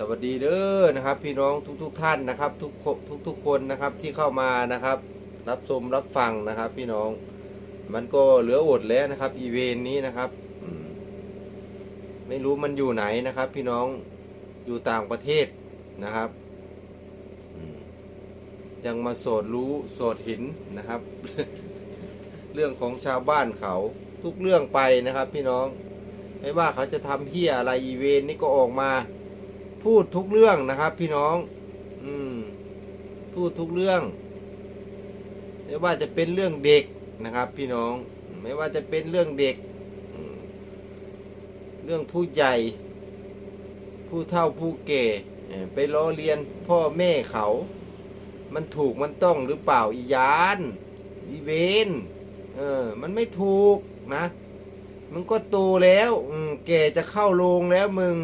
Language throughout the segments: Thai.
สวัสดีเด้อนะครับ พี่น้องทุกๆทท่านนะครับ ทุกคนทุกคนนะครับที่เข้ามานะครับ รับชมรับฟังนะครับ พี่น้องมันก็เหลืออดแล้วนะครับ อีเวนต์นี้นะครับไม่รู้มันอยู่ไหนนะครับ พี่น้องอยู่ต่างประเทศนะครับยังมาโสดรู้โสดเห็นนะครับ เรื่องของชาวบ้านเขาทุกเรื่องไปนะครับ พี่น้องไม่ว่าเขาจะทำเพี้ยอะไรอีเวนต์นี่ก็ออกมา พูดทุกเรื่องนะครับ พี่น้อง อืม พูดทุกเรื่อง ไม่ว่าจะเป็นเรื่องเด็กนะครับ พี่น้อง ไม่ว่าจะเป็นเรื่องเด็ก เรื่องผู้ใหญ่ ผู้เฒ่าผู้แก่เอ่อไปล้อเลียนพ่อแม่เขา มันถูกมันต้องหรือเปล่าอียานอีเวนเออ มันไม่ถูกนะ มึงก็โตแล้ว แกจะเข้าโรงแล้วมึง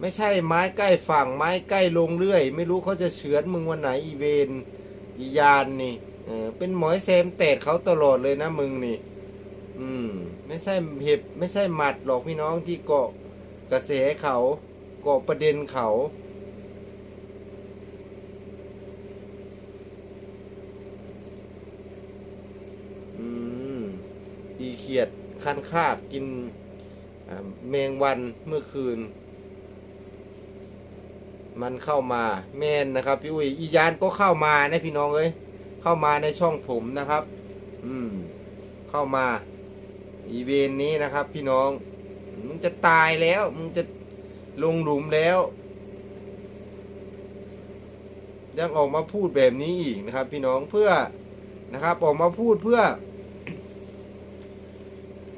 ไม่ใช่ไม้ใกล้ฝั่งไม้ใกล้ลงเรื่อย ไม่รู้เขาจะเฉือนมึงวันไหนอีเวนอียานนี่เออเป็นหมอยแซมแตดเขาตลอดเลยนะมึงนี่ อืม ไม่ใช่เห็บไม่ใช่หมัดหรอกพี่น้องที่เกาะกระแสเขาเกาะประเด็นเขาอืมอีเขียดคันคาบกินแมงวันเมื่อคืน มันเข้ามาแมนนะครับพี่อุ้ยอียานก็เข้ามานะพี่น้องเอ้ยเข้ามาในช่องผมนะครับ อืม เข้ามา อีเวนนี้นะครับ พี่น้องมึงจะตายแล้วมึงจะลงหลุมแล้ว ยังออกมาพูดแบบนี้อีกนะครับ พี่น้องเพื่อนะครับ ออกมาพูดเพื่อ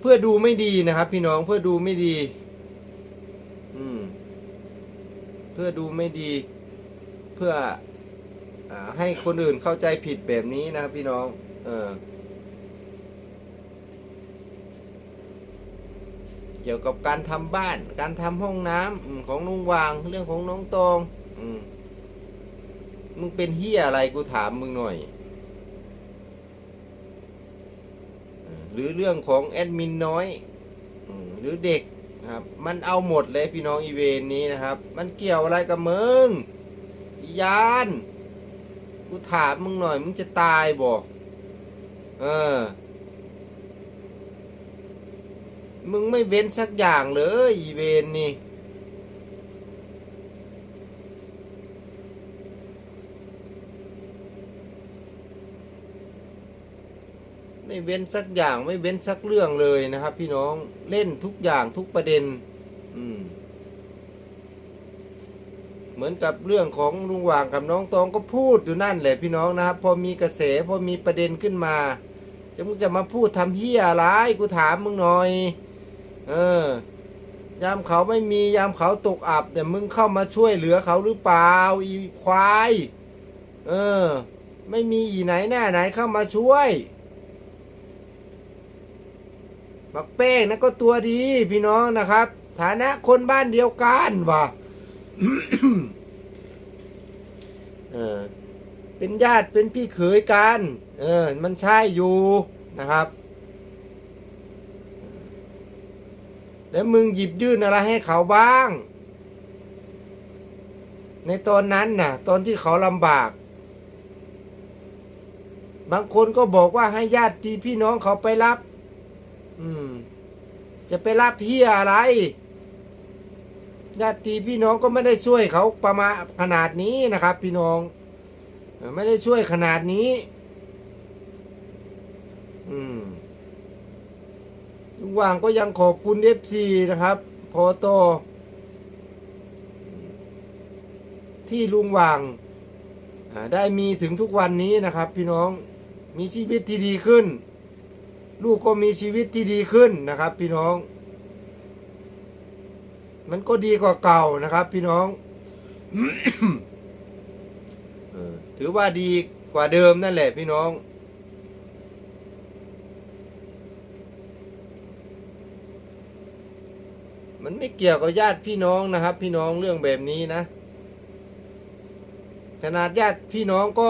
เพื่อดูไม่ดีนะครับ พี่น้องเพื่อดูไม่ดี อืม เพื่อดูไม่ดีเพื่ออให้คนอื่นเข้าใจผิดแบบนี้นะพี่น้อง เออ เกี่ยวกับการทำบ้าน การทำห้องน้ำของลุงวางเรื่องของน้องตองอมมึงเป็นเฮียอะไรกูถามมึงหน่อย หรือเรื่องของแอดมินน้อยหรือเด็ก นะครับ มันเอาหมดเลยพี่น้องอีเวนนี้นะครับ มันเกี่ยวอะไรกับมึงยานกูถามมึงหน่อยมึงจะตายบ่เออ มึงไม่เว้นสักอย่างเลยอีเวนนี่ เว้นสักอย่างไม่เว้นสักเรื่องเลยนะครับ พี่น้องเล่นทุกอย่างทุกประเด็น อืม เหมือนกับเรื่องของลุงหว่างกับน้องตองก็พูดอยู่นั่นแหละพี่น้องนะครับ พอมีกระแสพอมีประเด็นขึ้นมาจะมึงจะมาพูดทำเฮียอะไรกูถามมึงหน่อย เออ ยามเขาไม่มียามเขาตกอับ แต่มึงเข้ามาช่วยเหลือเขาหรือเปล่าอีควาย เออ ไม่มีอีไหนแน่ไหนเข้ามาช่วย บักเป้งนะก็ตัวดีพี่น้องนะครับ ฐานะคนบ้านเดียวกันว่ะเออเป็นญาติเป็นพี่เขยกัน เออ มันใช่อยู่นะครับ แล้วมึงหยิบยื่นอะไรให้เขาบ้าง ในตอนนั้นน่ะ ตอนที่เขาลำบาก บางคนก็บอกว่าให้ญาติพี่น้องเขาไปรับ อืม จะไปรับเพี้ยอะไรญาติพี่น้องก็ไม่ได้ช่วยเขาประมาณขนาดนี้นะครับ พี่น้อง ไม่ได้ช่วยขนาดนี้ อืมลุงว่างก็ยังขอบคุณเอฟซีนะครับ พอโต ที่ลุงว่างได้มีถึงทุกวันนี้นะครับ พี่น้องมีชีวิตที่ดีขึ้น ลูกก็มีชีวิตที่ดีขึ้นนะครับ พี่น้อง มันก็ดีกว่าเก่านะครับ พี่น้องถือว่าดีกว่าเดิมนั่นแหละ พี่น้อง มันไม่เกี่ยวกับญาติพี่น้องนะครับ พี่น้องเรื่องแบบนี้นะขนาดญาติพี่น้องก็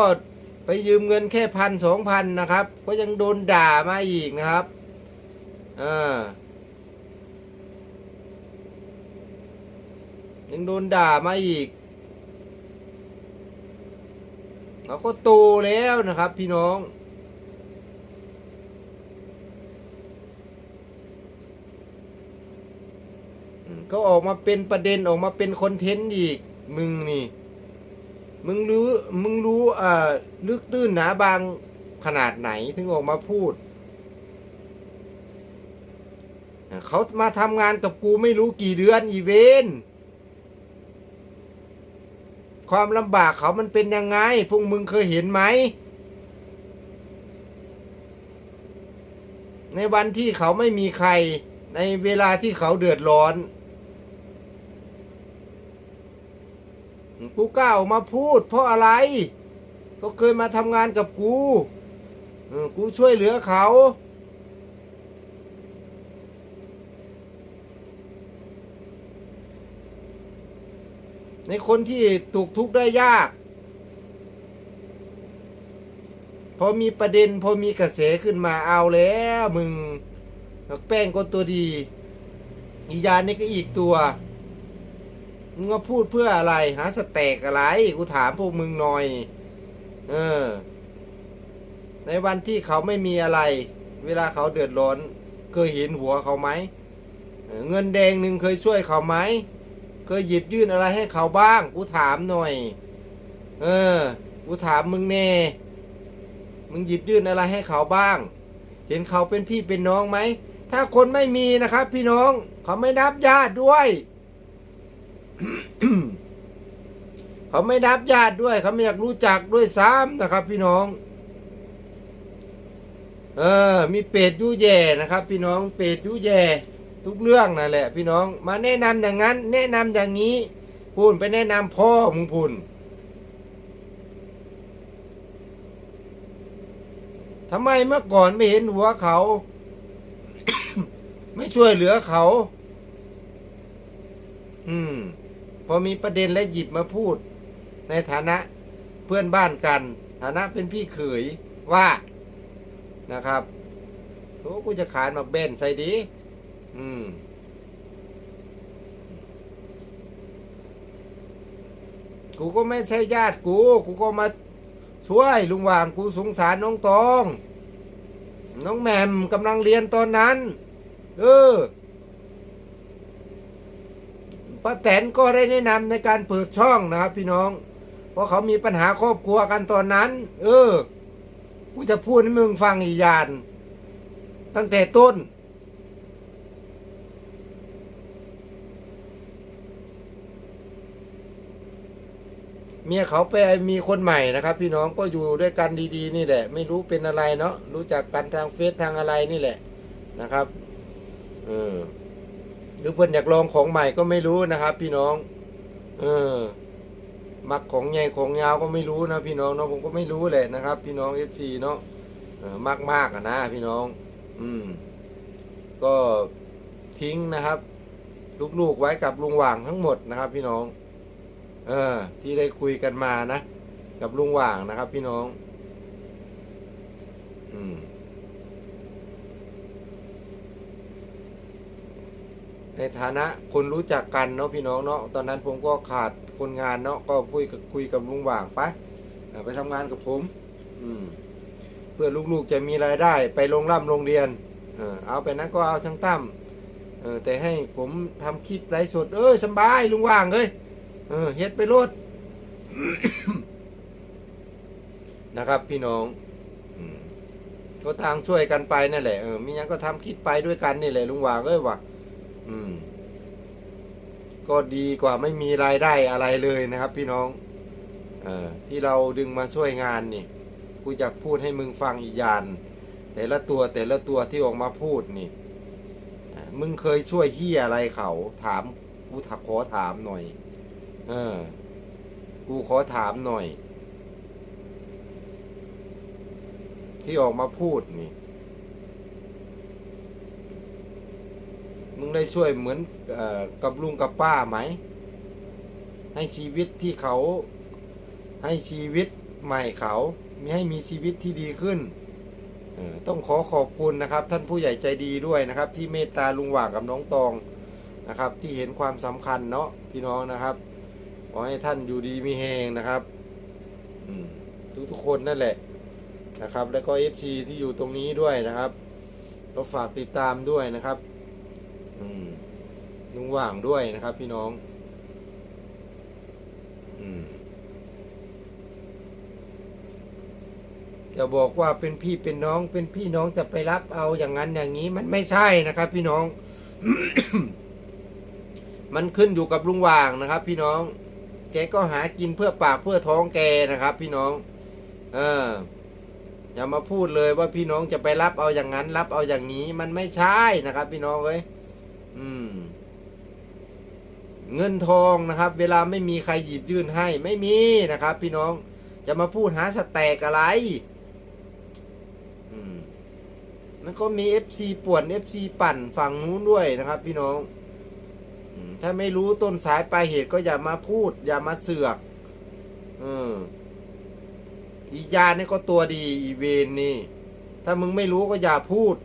ไปยืมเงินแค่พันสองพันนะครับ ก็ยังโดนด่ามาอีกนะครับอ่ายังโดนด่ามาอีกเขาก็โตแล้วนะครับพี่น้อง ก็ออกมาเป็นประเด็นออกมาเป็นคอนเทนต์อีกมึงนี่ มึงรู้มึงรู้อ่าลึกตื้นหนาบางขนาดไหนถึงออกมาพูด เขามาทำงานกับกูไม่รู้กี่เดือนอีเวนความลำบากเขามันเป็นยังไง พวกมึงเคยเห็นไหม ในวันที่เขาไม่มีใคร ในเวลาที่เขาเดือดร้อน กูกล้าออกมาพูด เพราะอะไรเขาเคยมาทำงานกับกูกูช่วยเหลือเขา ในคนที่ถูกทุกข์ได้ยาก พอมีประเด็น พอมีกระแสขึ้นมาเอาแล้วมึงแป้งก็ตัวดีอียานี่ก็อีกตัว มึงมาพูดเพื่ออะไรหาสแต็กอะไร กูถามพวกมึงหน่อย เออ ในวันที่เขาไม่มีอะไร เวลาเขาเดือดร้อน เคยเห็นหัวเขาไหมเออเงินแดงหนึ่งเคยช่วยเขาไหม เคยหยิบยื่นอะไรให้เขาบ้าง กูถามหน่อย เออ กูถามมึงแน่ มึงหยิบยื่นอะไรให้เขาบ้าง เห็นเขาเป็นพี่เป็นน้องไหม ถ้าคนไม่มีนะครับ พี่น้อง เขาไม่นับญาติด้วย เขาไม่นับญาติด้วย เขาไม่อยากรู้จักด้วยซ้ำนะครับ พี่น้อง เออ มีเป็ดยูแย่นะครับ พี่น้องเป็ดยูแย่ทุกเรื่องนั่นแหละ พี่น้อง มาแนะนำอย่างนั้น แนะนำอย่างนี้พูนไปแนะนำพ่อมึงพูนทำไมเมื่อก่อนไม่เห็นหัวเขา ไม่ช่วยเหลือเขา อืม พอมีประเด็นและหยิบมาพูด ในฐานะเพื่อนบ้านกัน ฐานะเป็นพี่เขยว่านะครับโอ้กูจะขายหมักเบนใส่ดี อืมกูก็ไม่ใช่ญาติกู กูก็มาช่วยลุงหว่างกูสงสารน้องตอง น้องแหม่มกำลังเรียนตอนนั้น เออ ป้าแตนก็ได้แนะนำในการเปิดช่องนะครับ พี่น้อง เพราะเขามีปัญหาครอบครัวกันตอนนั้น เออ กูจะพูดให้มึงฟังอีกอย่างตั้งแต่ต้น เมียเขาไปมีคนใหม่นะครับ พี่น้องก็อยู่ด้วยกันดี ๆ นี่แหละ ไม่รู้เป็นอะไรเนาะรู้จักกันทางเฟซทางอะไรนี่แหละนะครับ เออ หรือเพื่อนอยากลองของใหม่ก็ไม่รู้นะครับ พี่น้อง เออ มักของใหญ่ของยาวก็ไม่รู้นะพี่น้องเนาะผมก็ไม่รู้แหละนะครับ พี่น้องเอฟซีเนาะเออมากมากอะนะพี่น้อง อืม ก็ทิ้งนะครับ ลูกๆไว้กับลุงหว่างทั้งหมดนะครับ พี่น้อง เออ ที่ได้คุยกันมานะกับลุงหว่างนะครับ พี่น้อง อืม ในฐานะคนรู้จักกันเนาะพี่น้องเนาะตอนนั้นผมก็ขาดคนงานเนาะก็คุยกับคุยกับลุงหว่างไปไปทำงานกับผม อืมเพื่อลูกๆจะมีรายได้ไปโรงร่ำโรงเรียนเออเอาไปนั้นก็เอาทั้งตั้มแต่ให้ผมทำคลิปไลฟ์สดเอ้ยสบายลุงว่างเลยเออเฮ็ดไปโลดนะครับพี่น้องอืมก็ทางช่วยกันไปนั่นแหละเออมียังก็ทำคลิปไปด้วยกันนี่แหละลุงว่างเอ้ยว่ะ ก็ดีกว่าไม่มีรายได้อะไรเลยนะครับ พี่น้องอที่เราดึงมาช่วยงานนี่กูจะพูดให้มึงฟังอีกอย่างแต่ละตัวแต่ละตัวที่ออกมาพูดนี่มึงเคยช่วยเฮียอะไรเขาถามกูถักขอถามหน่อย เออ กูขอถามหน่อย ที่ออกมาพูดนี่ มึงได้ช่วยเหมือนอกับลุงกับป้าไหม ให้ชีวิตที่เขาให้ชีวิตใหม่เขา มีให้มีชีวิตที่ดีขึ้น ต้องขอขอบคุณนะครับ ท่านผู้ใหญ่ใจดีด้วยนะครับ ที่เมตตาลุงหว่างกับน้องตองนะครับ ที่เห็นความสำคัญเนาะพี่น้องนะครับขอให้ท่านอยู่ดีมีแหงนะครับทุกทุกคนนั่นแหละนะครับ แล้วก็เอฟซีที่อยู่ตรงนี้ด้วยนะครับก็ฝากติดตามด้วยนะครับ ว่างด้วยนะครับ พี่น้อง อืมจะบอกว่าเป็นพี่เป็นน้องเป็นพี่น้องจะไปรับเอาอย่างนั้นอย่างนี้มันไม่ใช่นะครับ พี่น้อง มันขึ้นอยู่กับลุงว่างนะครับ พี่น้อง แกก็หากินเพื่อปากเพื่อท้องแกนะครับ พี่น้อง เอออย่ามาพูดเลยว่าพี่น้องจะไปรับเอาอย่างนั้น รับเอาอย่างนี้ มันไม่ใช่นะครับ พี่น้องเอ้ยอืม เงินทองนะครับ เวลาไม่มีใครหยิบยื่นให้ไม่มีนะครับ พี่น้องจะมาพูดหาสแต็กอะไรมันก็มี FC ป่วน FC ปั่นฝั่งนู้นด้วยนะครับ พี่น้องถ้าไม่รู้ต้นสายปลายเหตุก็อย่ามาพูด อย่ามาเสือกอออียานี่ก็ตัวดีอีเวนนี่ ถ้ามึงไม่รู้ก็อย่าพูด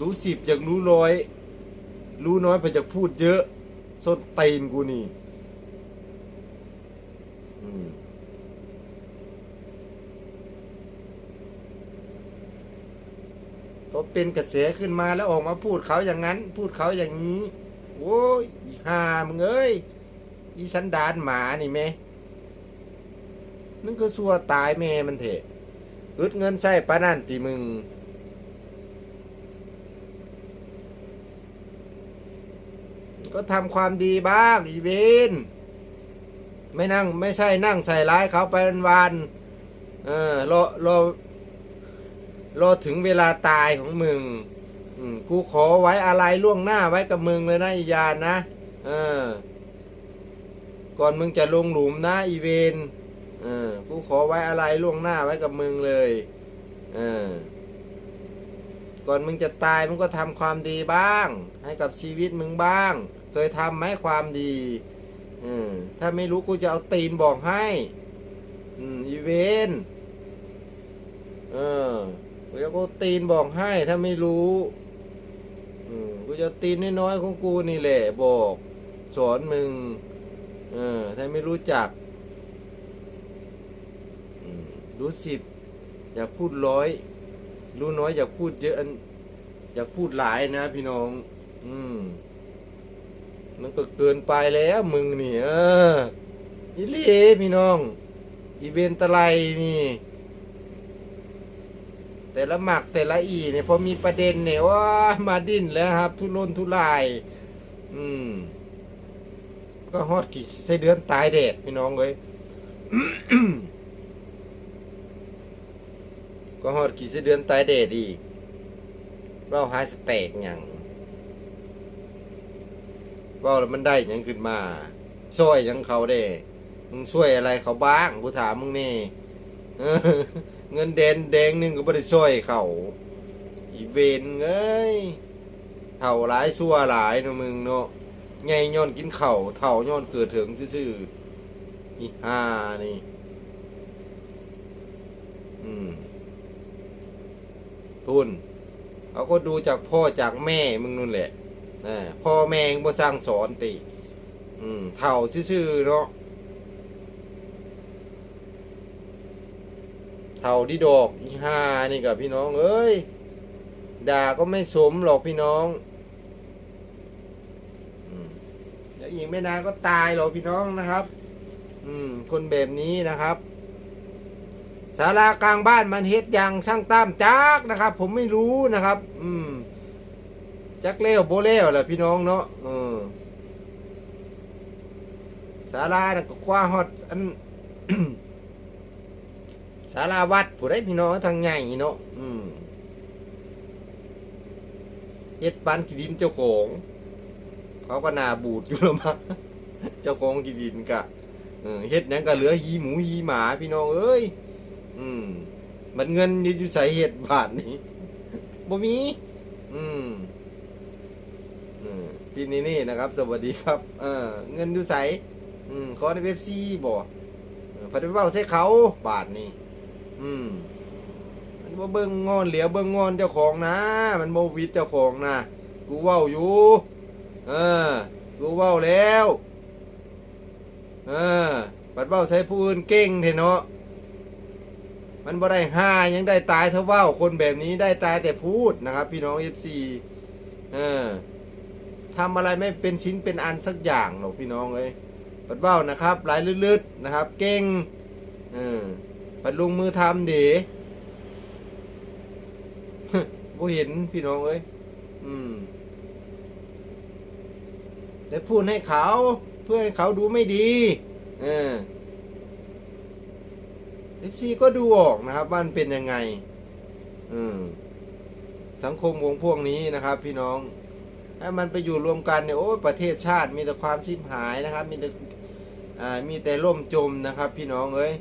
รู้สิบจากรู้ร้อย รู้น้อยไปจากพูดเยอะส้นตีนกูนี่อืมพอเป็นกระแสขึ้นมาแล้วออกมาพูดเขาอย่างนั้น พูดเขาอย่างนี้โอ้ยห่ามึงเอ้ยอีสันดานหมานี่แม่มึงก็สัวตายแม่มันเถอะอึดเงินใส่ปานั่นตีมึง ก็ทำความดีบ้างอีเวนไม่นั่งไม่ใช่นั่งใส่ร้ายเขาไปวันเออรอรอรอถึงเวลาตายของมึงอืกูขอไว้อะไรล่วงหน้าไว้กับมึงเลยนะอียานนะ เออ ก่อนมึงจะลงหลุมนะอีเวนเออ กูขอไว้อะไรล่วงหน้าไว้กับมึงเลย เออ ก่อนมึงจะตายมึงก็ทำความดีบ้าง ให้กับชีวิตมึงบ้าง เคยทำไหมความดีอืมถ้าไม่รู้กูจะเอาตีนบอกให้ อืมอีเวนเออกูจะกูตีนบอกให้ถ้าไม่รู้ อืมกูจะตีนน้อยๆของกูนี่แหละบอก สอนมึง เออ ถ้าไม่รู้จัก อืมรู้สิบอย่าพูดร้อย รู้น้อยอย่าพูดเยอะอันอย่าพูดหลายนะพี่น้อง อืม มันก็เกินไปแล้วมึงนี่เอออีเล่พี่น้อง อีเวนตะไลนี่ แต่ละหมักแต่ละอีเนี่ยพอมีประเด็นเนี่ยว่ามาดิ้นแล้วครับ ทุรนทุราย อืม ก็ฮอดกี่ไส้เดือนตายเด็ดพี่น้องเลยก็ฮอดกี่ไส้เดือนตายเด็ดอีกเราหาสเต็กอย่าง ก็แล้วมันได้หยังขึ้นมาช่วยหยังเขาเด้มึงช่วยอะไรเขาบ้างกูถามมึงนี่เออเงินแดนแดงหนึงก็ไม่ได้ช่วยเขาอีเวนเอ้ยเท่าหลายชั่วหลายเนาะมึงเนาะไงย้อนกินเข่าวเท่าย้อนเกิดถึงซื่อๆอีห่านี่ อืมทุนเขาก็ดูจากพ่อจากแม่มึงนู่นแหละ อ่าพ่อแม่งบ่สร้างสอนติ อืมเท่าซื่อๆเนาะเท่าที่ดอกอีห่านี่กับพี่น้องเอ้ยด่าก็ไม่สมหรอกพี่น้องอืมเดี๋ยวอีกไม่นานก็ตายหรอกพี่น้องนะครับ อืม คนแบบนี้นะครับศาลากลางบ้านมันเฮ็ดย่างช่างตามจักนะครับ ผมไม่รู้นะครับ อืม จักเล้วโบเล้วแหละพี่น้องเนาะเออศาลาน่ะก็กว่าฮอดอัน ศาลาวัดผู้ใดพี่น้องทางใหญ่เนาะอืมเฮ็ดปันที่ดินเจ้าของ เขาก็นาบูดอยู่แล้วมั้งเจ้าของที่ดินกะเฮ็ดหยังก็เหลือหีหมูหีหมาพี่น้องเอ้ย อืม มันเงินอยู่ใส่เห็ดบาทนี้บ่มี อือืม พี่นี่นี่นะครับ สวัสดีครับ เออเงินอยู่ใสอืมขอในเว็บซีบ่เอพัดไปเบ้าใส่เขาบาทนี่อืมมันบ่เบิ่งงอนเหลียวเบิ่งงอนเจ้าของนะ มันบ่วิดเจ้าของนะกูเว้าอยู่ เออ กูเว้าแล้ว เออบัดเว้าใช้ผู้อื่นเก่งเถอะเนาะมันบ่ได้ห้ายังได้ตายเท่าว้าคนแบบนี้ได้ตายแต่พูดนะครับ พี่น้อง FC เออ ทำอะไรไม่เป็นชิ้นเป็นอันสักอย่างหรอกพี่น้องเอ้ยบัดเว้านะครับลายลึดๆนะครับ เก่งเออบัดลงมือทำเด๋บ่เห็นพี่น้องเอ้ยอืมได้พูดให้เขาเพื่อให้เขาดูไม่ดีเออเอฟซีก็ดูออกนะครับว่ามันเป็นยังไง อืมสังคมวงพวกนี้นะครับ พี่น้อง ถ้ามันไปอยู่รวมกันเนี่ยโอ้ยประเทศชาติมีแต่ความชิบหายนะครับ มีแต่มีแต่ล่มจมนะครับ พี่น้องเอ้ย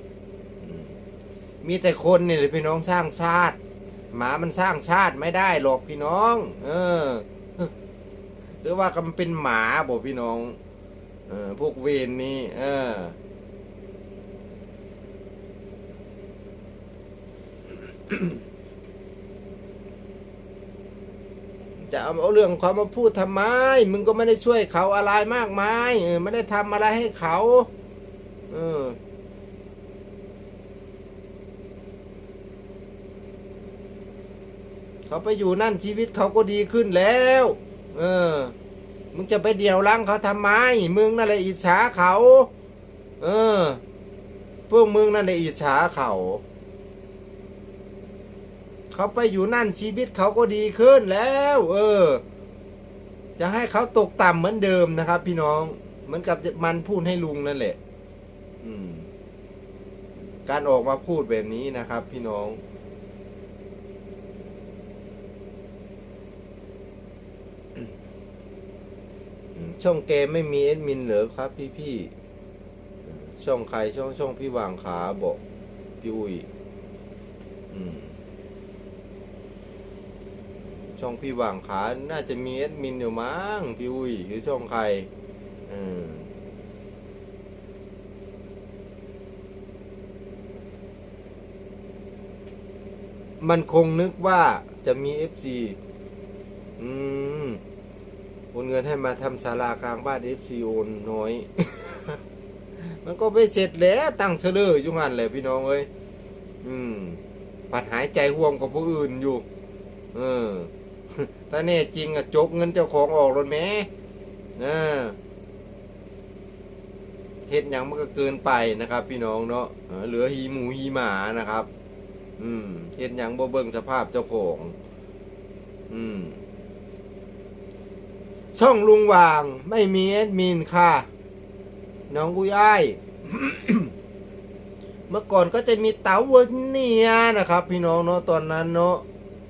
มีแต่คนเนี่ยพี่น้องสร้างชาติ หมามันสร้างชาติไม่ได้หรอกพี่น้อง เออ หรือว่ามันเป็นหมาบอกพี่น้อง เออพวกเวนนี่เออ จะเอาเรื่องเขามาพูดทำไม มึงก็ไม่ได้ช่วยเขาอะไรมากมายเออไม่ได้ทำอะไรให้เขาเออเขาไปอยู่นั่นชีวิตเขาก็ดีขึ้นแล้ว เออ มึงจะไปเดี่ยวลังเขาทำไม มึงนั่นแหละอิจฉาเขา เออ พวกมึงนั่นแหละอิจฉาเขา เขาไปอยู่นั่นชีวิตเขาก็ดีขึ้นแล้ว เออ จะให้เขาตกต่ำเหมือนเดิมนะครับ พี่น้อง เหมือนกับมันพูดให้ลุงนั่นแหละ อืม การออกมาพูดแบบนี้นะครับ พี่น้องช่องเกมไม่มีเอดมินเหรอครับ พี่พี่ๆช่องใครช่องช่องพี่วางขาบอกพี่อุ้ยอืม ช่องพี่วางขาน่าจะมีเอดมินอยู่มั้งพี่อุ้ยหรือช่องใครอืมมันคงนึกว่าจะมีเอฟซีอืมโอนเงินให้มาทำศาลากลางบ้านเอฟซีโอนน้อย มันก็ไปเสร็จแล้วตั้งเฉลยอยู่งั้นแหละพี่น้องเอ้ย อืมปัดหายใจห่วงกับผู้อื่นอยู่ เออ ถ้าแน่จริงอะจกเงินเจ้าของออกรถแม่เออเฮ็ดยังมันก็เกินไปนะครับ พี่น้องเนาะเหลือหีหมูหีหมานะครับ อืมเฮ็ดยังบ่เบิ่งสภาพเจ้าของ อืมช่องลุงวางไม่มีแอดมินค่ะ น้องกุยอ้ายเมื่อก่อนก็จะมีเต๋าเวอร์เนียนะครับ พี่น้องเนาะตอนนั้นเนาะ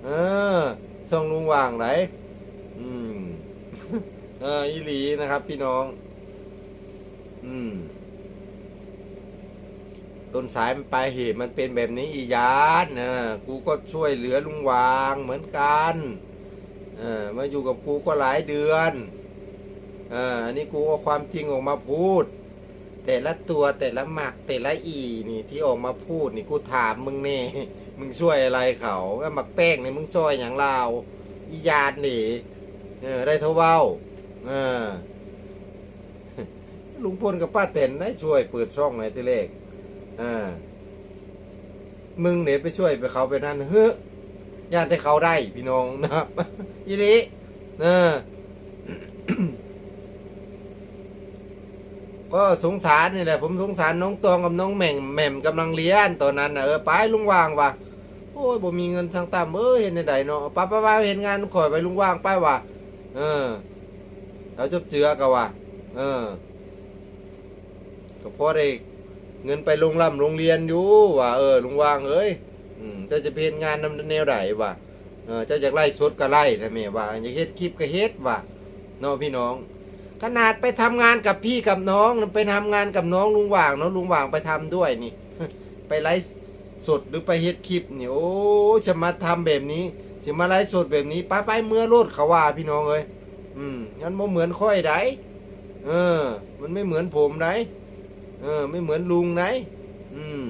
เออ ช่องลุงวางไหนอืมเอออีหลีนะครับ พี่น้อง อืม ต้นสายมันปลายเหตุมันเป็นแบบนี้อียานนะกูก็ช่วยเหลือลุงวางเหมือนกันเออมาอยู่กับกูก็หลายเดือนอ่าอันนี้กูเอาความจริงออกมาพูด แต่ละตัวแต่ละหมักแต่ละอีนี่ที่ออกมาพูดนี่กูถามมึงเน่ มึงช่วยอะไรเขาแล้วหมักแป้งนี่มึงช่วยอย่างลาวอียาดนี่เออได้เท่าเว้าเออลุงพลกับป้าเต็นได้ช่วยเปิดช่องในที่เลขอ่ามึงเนี่ยไปช่วยไปเขาไปนั่นเฮ้ยญาติให้เขาได้พี่น้องนะครับยีริเออก็สงสารนี่แหละผมสงสารน้องตองกับน้องแหม่งแหม่มกำลังเรียนตอนนั้นนะเออไปลุงวางว่ะ โอ้ยบ่มีเงินสังตามเออเห็นในใดเนาะป้าป้าป้าเห็นงานข่อยไปลุงว่างไปว่ะเออเราจบเจือกันว่ะเออก็พอได้เงินไปลงล่ำโรงเรียนอยู่ว่ะเออลุงว่างเอ้ยอืมเจ้าจะเป็นงานนำแนวไหนวะเออเจ้าอยากไล่สดก็ไล่ถ้าแม่ว่าอยากเฮ็ดคลิปก็เฮ็ดว่ะน้องพี่น้อง ขนาดไปทำงานกับพี่กับน้องไปทำงานกับน้องลุงว่างเนาะลุงว่างไปทำด้วยนี่ ไปไลฟ์ สดหรือไปเฮ็ดคลิปนี่ยโอ้จะมาทำแบบนี้จะมาไลฟ์สดแบบนี้ไปไปเมื่อโลดเขาว่าพี่น้องเอ้ยอืมงั้นบ่เหมือนค่อยไดเออ มันไม่เหมือนผมไดเออ ไม่เหมือนลุงไดอืม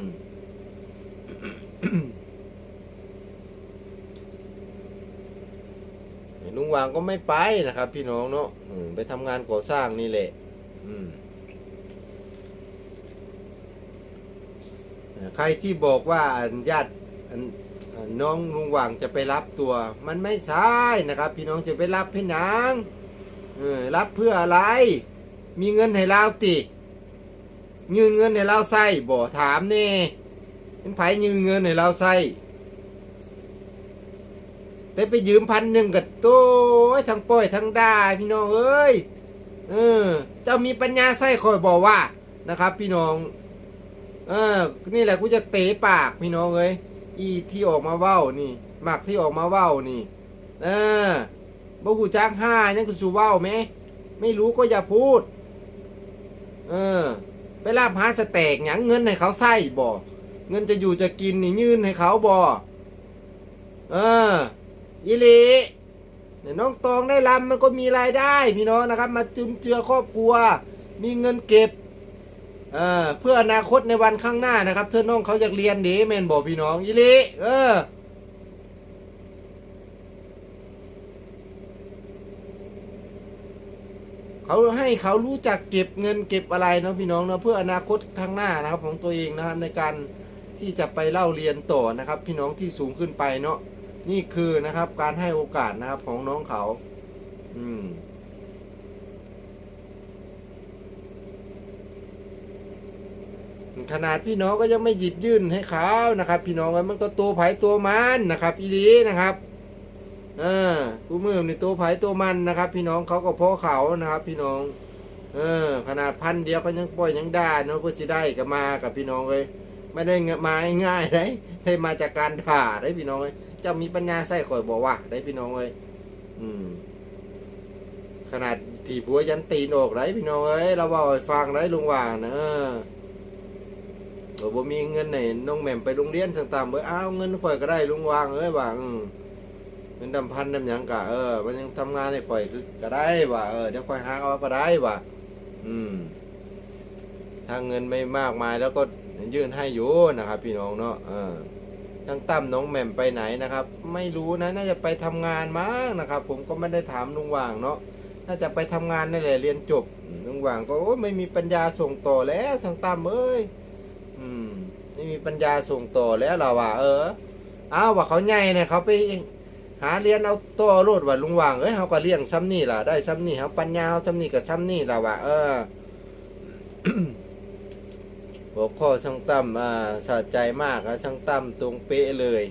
ลุงวางก็ไม่ไปนะครับ พี่น้องเนาะไปทำงานก่อสร้างนี่แหละ อืม ใครที่บอกว่าญาติน้องลุงหว่างจะไปรับตัว มันไม่ใช่นะครับ พี่น้องจะไปรับพี่นางรับเพื่ออะไร มีเงินให้เราติยืนเงินให้เราใส่บ่ถามเน่เป็นไผยืนเงินให้เราใส่แต่ไปยืมพันหนึ่งกับโต้ทั้งป้อยทั้งได้พี่น้องเอ้ยเออเจ้ามีปัญญาใส่คอยบอกว่านะครับ พี่น้อง เออ นี่แหละกูจะเตะปากพี่น้องเอ้ยอีที่ออกมาเว้านี่หมักที่ออกมาเว้านี่ เออบ่หูจ้างห้ายังก็สูเว้าไหมไม่รู้ก็อย่าพูด เออ ไปลาบหาสแตกหยังเงินให้เขาใส่บ่เงินจะอยู่จะกินนี่ยื่นให้เขาบ่เอออีหลีเนี่ยน้องตองได้ลำมันก็มีรายได้ พี่น้องนะครับ มาจุนเจือครอบครัว มีเงินเก็บ เออเพื่ออนาคตในวันข้างหน้านะครับ เธอน้องเขาอยากเรียนเดแมนบอกพี่น้องอีหลีเออเขาให้เขารู้จักเก็บเงินเก็บอะไรเนาะพี่น้องเนาะเพื่ออนาคตข้างหน้านะครับ ของตัวเองนะครับในการที่จะไปเล่าเรียนต่อนะครับ พี่น้องที่สูงขึ้นไปเนาะนี่คือนะครับการให้โอกาสนะครับของน้องเขา อืม ขนาดพี่น้องก็ยังไม่หยิบยื่นให้เขานะครับ พี่น้องมันก็ตัวไผ่ตัวมันนะครับอีดีนะครับเออกูมือในตัวไผ่ตัวมันนะครับ พี่น้องเขาก็พาะเขานะครับ พี่น้อง เออ ขนาดพันเดียวก็ยังปล่อยยังได้เนาะเพื่อจะได้กับมากับพี่น้องเลยไม่ได้มาง่ายๆเลยได้มาจากการถ่าได้พี่น้องเลยเจ้ามีปัญญาใส่ข่อยบอกว่าได้พี่น้องเลยอืมขนาดถีบัวยันตีนออกไรพี่น้องเอ้ยเราบอกฟังได้ลุงว่างนะ เออเออบ่มีเงินไหนน้องแหม่มไปโรงเรียนต่างๆเบ่อ้าวเงินข่อยก็ได้ลุงวางเอ้ยว่าเงินดำพันดำหยังกะเออ มันยังทำงานให้ข่อยคือก็ได้ว่าเออเดี๋ยวข่อยหาเอาก็ได้ว่าอืมถ้าเงินไม่มากมายแล้วก็ยื่นให้อยู่นะครับ พี่น้องเนาะเออช่างตั้มน้องแหม่มไปไหนนะครับ ไม่รู้นะน่าจะไปทำงานมั้งนะครับ ผมก็ไม่ได้ถามลุงว่างเนาะน่าจะไปทำงานนี่แหละเรียนจบลุงว่างก็โอ้ไม่มีปัญญาส่งต่อแล้วช่างตั้มเอ้ย อืมไม่มีปัญญาส่งต่อแล้วเราว่า เออเอาว่าเขาใหญ่เนี่ยเขาไปหาเรียนเอาต่อโลดว่าลุงวางเอ้ยเขาก็เลี้ยงซ้ำนี่ล่ะได้ซ้ำนี่เขาปัญญาเขาซ้ำนี่กับซ้ำนี่ล่ะว่า เออหัวข้อช่างตั้มอ่าสะใจมากนะช่างตั้มตรงเป๊ะเลย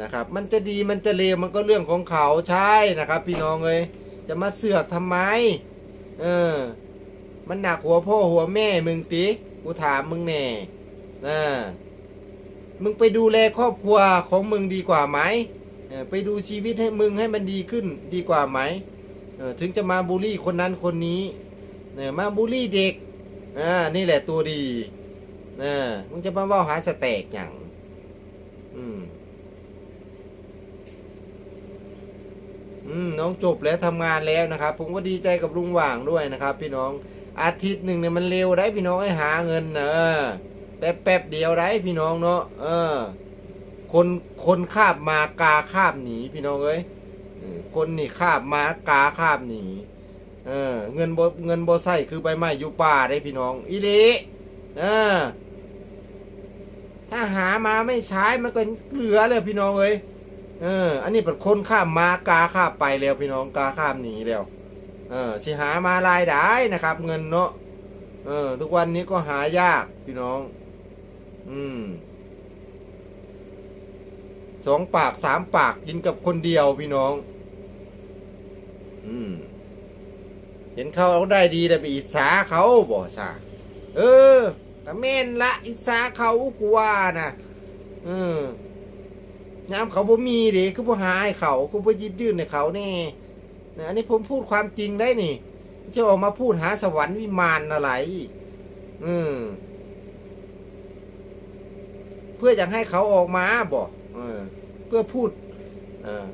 นะครับ มันจะดีมันจะเลวมันก็เรื่องของเขาใช่นะครับ พี่น้องเลยจะมาเสือกทำไม เออ มันหนักหัวพ่อหัวแม่มึงติกูถามมึงแน่ นะมึงไปดูแลครอบครัวของมึงดีกว่าไหมไปดูชีวิตให้มึงให้มันดีขึ้นดีกว่าไหมถึงจะมาบูลลี่คนนั้นคนนี้มาบูลลี่เด็กนี่แหละตัวดีมึงจะมาว่าหาสแตกอย่างน้องจบแล้วทำงานแล้วนะครับ ผมก็ดีใจกับลุงหว่างด้วยนะครับ พี่น้องอาทิตย์หนึ่งเนี่ยมันเร็วได้พี่น้องให้หาเงินเนอะ แป๊บแป๊บเดียวได้พี่น้องเนาะเออ คนคนคาบมากาคาบหนีพี่น้องเอ้ยคนนี่คาบมากาคาบหนีเออ เงินบเงินบ่ใส่คือใบไม้อยู่ป่าได้พี่น้องอีหลีเออถ้าหามาไม่ใช้มันก็เหลือเลยพี่น้องเอ้ยเออ อันนี้เป็นคนข้ามมากาข้ามไปแล้วพี่น้องกาข้ามหนีแล้วเออสิหามารายได้นะครับ เงินเนาะเออ ทุกวันนี้ก็หายากพี่น้อง อืมสองปากสามปากกินกับคนเดียวพี่น้อง อืม เห็นเขาได้ดีแต่ไปอิจฉาเขาบ่ซาเออแต่แม่นละอิจฉาเขากูว่านะเออยามเขาบ่มีเด็คือบ่หาให้เขาคือบ่ยิบยื่นให้เขาแน่นะอันนี้ผมพูดความจริงได้นี่จะออกมาพูดหาสวรรค์วิมานอะไร อืม เพื่ออยากให้เขาออกมาบอกเออ เพื่อพูดเออ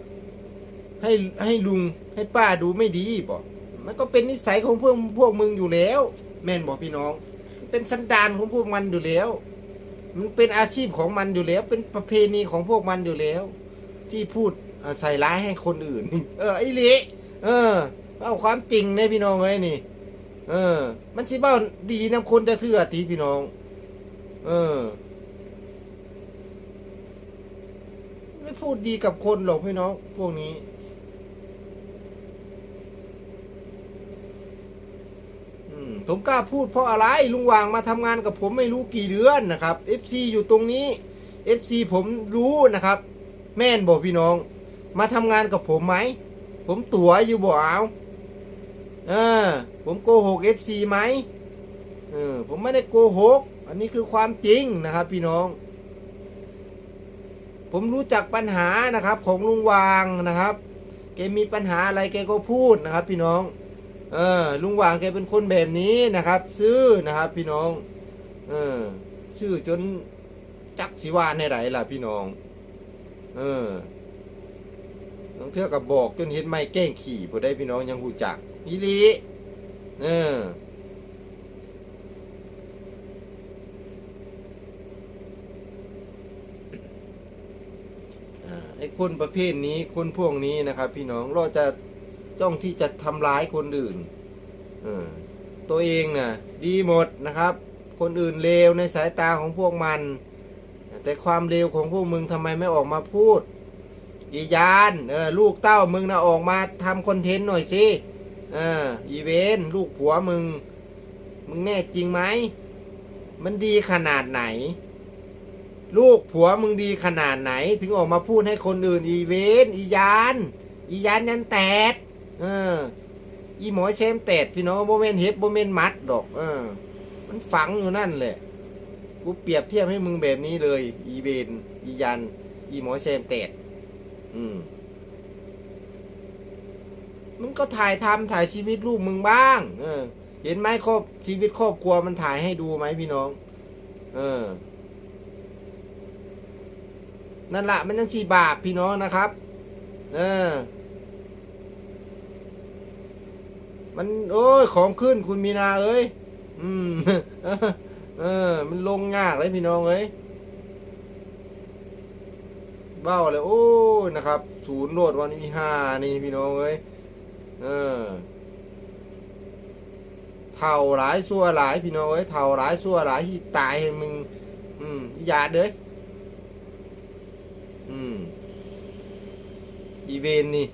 ให้ให้ลุงให้ป้าดูไม่ดีบอกมันก็เป็นนิสัยของพวกพวกมึงอยู่แล้ว แม่นบอกพี่น้อง เป็นสันดานของพวกมันอยู่แล้ว มันเป็นอาชีพของมันอยู่แล้ว เป็นประเพณีของพวกมันอยู่แล้ว ที่พูดใส่ร้ายให้คนอื่น เออไอ้ลิเออเอาความจริงนี่ยพี่น้องเอ้ยนี่ เออ มันสิเบ้าดีนำคนจะเทื่อตีพี่น้อง เออ ไม่ พูดดีกับคนหรอกพี่น้อง พวกนี้ ผมกล้าพูดเพราะอะไร ลุงวางมาทำงานกับผมไม่รู้กี่เดือนนะครับ FC อยู่ตรงนี้ FC ผมรู้นะครับ แม่นบอกพี่น้อง มาทำงานกับผมไหม ผมตั๋วอยู่บ่เอาเออ ผมโกหก FC ไหมเออผมไม่ได้โกหก อันนี้คือความจริงนะครับ พี่น้อง ผมรู้จักปัญหานะครับของลุงวางนะครับแกมีปัญหาอะไรแกก็พูดนะครับ พี่น้อง เออลุงวางแกเป็นคนแบบนี้นะครับ ซื่อนะครับ พี่น้อง เออซื่อจนจักสิว่าในไหนล่ะพี่น้อง เออต้องเทื่อกับบอกจนเห็นไม่แกล้งขี่พอได้พี่น้องยังหูจักอีหลีเออ อ่าไอ้ คนประเภทนี้คนพวกนี้นะครับ พี่น้องเราจะจ้องที่จะทำร้ายคนอื่นเออตัวเองน่ะดีหมดนะครับ คนอื่นเลวในสายตาของพวกมัน แต่ความเลวของพวกมึงทำไมไม่ออกมาพูดอียานเออลูกเต้ามึงนะออกมาทำคอนเทนต์หน่อยสิเอออีเวนลูกผัวมึง มึงแน่จริงไหม มันดีขนาดไหน ลูกผัวมึงดีขนาดไหน ถึงออกมาพูดให้คนอื่น อีเวนอียาน อียานยันแตดเออ อีหมอยเซมแตดพี่น้องโมเมนเฮ็บโมเมนมัดดอก เออ มันฝังอยู่นั่นแหละกูเปรียบเทียบให้มึงแบบนี้เลย อีเวนอียัน อีหมอยเซมแตดอืมมึงก็ถ่ายทำถ่ายชีวิตลูกมึงบ้าง เออ เห็นไหมครอบชีวิตครอบครัวมันถ่ายให้ดูไหมพี่น้อง เออ นั่นละมันยังสีบาปพี่น้องนะครับ เออ มันโอ้ยของขึ้นคุณมีนาเอ้ย อืม เออ มันลงยากเลยพี่น้องเอ้ยเบ้าเลยโอ้ยนะครับ ศูนย์โหลดวันนี้มีห้านี่พี่น้องเอ้ย เออเท่าหลายซัวหลายพี่น้องเอ้ยเท่าหลายซัวหลายที่ตายให้มึง อืมอย่าเด้อ อืมอีเวนนี่